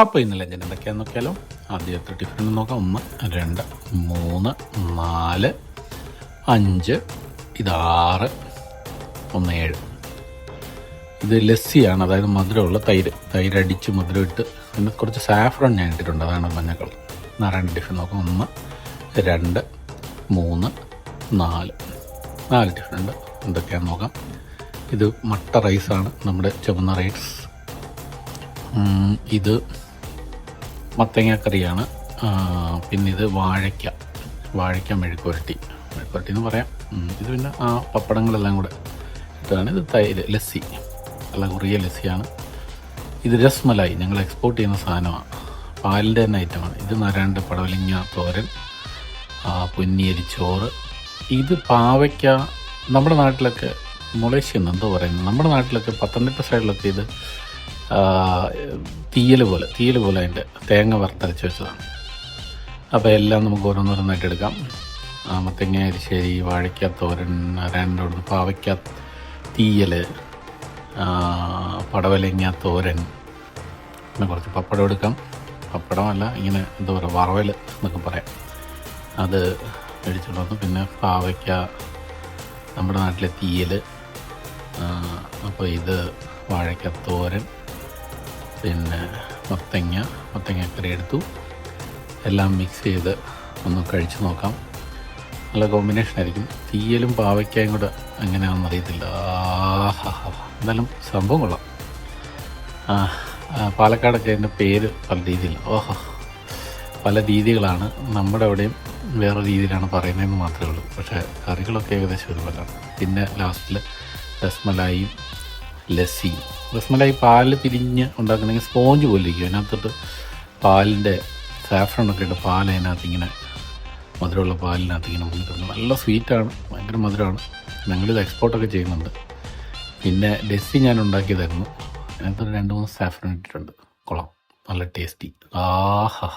അപ്പോൾ ഇന്ന് ലഞ്ചിന് എന്തൊക്കെയാന്ന് നോക്കിയാലോ? എത്ര ടിഫിൻ നോക്കാം. ഒന്ന് രണ്ട് മൂന്ന് നാല് അഞ്ച് ഇത് ആറ് ഒന്ന് ഏഴ്. ഇത് ലസ്സിയാണ്. അതായത് മധുരമുള്ള തൈര്. തൈര് അടിച്ച് മധുരം ഇട്ട് പിന്നെ കുറച്ച് സാഫ്രൺ ഞാൻ ഇട്ടിട്ടുണ്ട്. അതാണ് മഞ്ഞക്കൾ നാരായണ ടിഫിൻ നോക്കാം. ഒന്ന് രണ്ട് മൂന്ന് നാല്. നാല് ടിഫിൻ ഉണ്ട്. എന്തൊക്കെയാണെന്ന് നോക്കാം. ഇത് മട്ട റൈസാണ് നമ്മുടെ ചുവന്ന റൈസ് ഇത് മത്തങ്ങ കറിയാണ് ആ, പിന്നെ ഇത് വാഴയ്ക്ക. വാഴയ്ക്ക മെഴുക്കുരട്ടി മെഴുക്കുരട്ടി എന്ന് പറയാം ഇത് പിന്നെ ആ പപ്പടങ്ങളെല്ലാം കൂടെ ഇട്ടാണ് ഇത് തൈര് ലസ്സി. എല്ലാം കുറിയ ലസ്സിയാണ്. ഇത് രസ്മലായി. ഞങ്ങൾ എക്സ്പോർട്ട് ചെയ്യുന്ന സാധനമാണ്. പാലിന്റെ തന്നെ ഐറ്റമാണ്. ഇത് നാരായണന്റെ പടവലിങ്ങ തോരൻ ആ, പൊന്നിയരി ചോറ്. ഇത് പാവയ്ക്ക നമ്മുടെ നാട്ടിലൊക്കെ എന്ന് എന്തോ പറയുന്നത്. നമ്മുടെ നാട്ടിലൊക്കെ പത്തനംതിട്ട സൈഡിലൊക്കെ ഇത് തീയൽ പോലെ തീയൽ പോലെ അതിന്റെ തേങ്ങ വറുത്തരച്ച് വെച്ചതാണ്. അപ്പോൾ എല്ലാം നമുക്ക് ഓരോന്നോരോന്നായിട്ട് എടുക്കാം. മത്തങ്ങ അരിശ്ശേരി വാഴയ്ക്ക തോരൻ രണ്ടോട് പാവയ്ക്ക തീയൽ പടവലങ്ങ തോരൻ പിന്നെ കുറച്ച് പപ്പടം എടുക്കാം. പപ്പടമല്ല ഇങ്ങനെ എന്താ പറയുക വറവൽ എന്നൊക്കെ പറയാം. അത് മേടിച്ചുകൊണ്ട് വന്നു. പിന്നെ പാവയ്ക്ക നമ്മുടെ നാട്ടിലെ തീയൽ അപ്പോൾ ഇത് വാഴയ്ക്ക തോരൻ പിന്നെ മത്തങ്ങ മത്തങ്ങക്കറി എടുത്തു. എല്ലാം മിക്സ് ചെയ്ത് ഒന്ന് കഴിച്ചു നോക്കാം. നല്ല കോമ്പിനേഷൻ ആയിരിക്കും. തീയലും പാവയ്ക്കയും കൂടെ എങ്ങനെയാണെന്ന് അറിയത്തില്ല. എന്തായാലും സംഭവം കൊള്ളാം. പാലക്കാടൊക്കെ അതിന്റെ പേര് പല രീതിയിൽ ഓഹോ. പല രീതികളാണ്. നമ്മുടെ അവിടെയും വേറെ രീതിയിലാണ് പറയുന്നതെന്ന് മാത്രമേ ഉള്ളൂ. പക്ഷേ കറികളൊക്കെ ഏകദേശം ഒരുപോലെയാണ്. പിന്നെ ലാസ്റ്റിൽ രസ്മലായും ലസ്സിയും. രസ്മലായി പാൽ പിരിഞ്ഞ് ഉണ്ടാക്കണമെങ്കിൽ സ്പോഞ്ച് പോലെ ഇരിക്കും. അതിനകത്തോട്ട് പാലിന്റെ സാഫ്രണൊക്കെ ഇട്ട് പാൽ അതിനകത്ത് ഇങ്ങനെ മധുരമുള്ള പാലിനകത്ത് ഇങ്ങനെ വന്നിട്ടുണ്ട് നല്ല സ്വീറ്റാണ് ഭയങ്കര മധുരമാണ്. ഞങ്ങളിത് എക്സ്പോർട്ടൊക്കെ ചെയ്യുന്നുണ്ട്. പിന്നെ ഡെസ്സി ഞാൻ ഉണ്ടാക്കിയതായിരുന്നു. അതിനകത്ത് രണ്ട് മൂന്ന് സാഫ്രൺ ഇട്ടിട്ടുണ്ട്. കൊള്ളാം. നല്ല ടേസ്റ്റി ആഹാ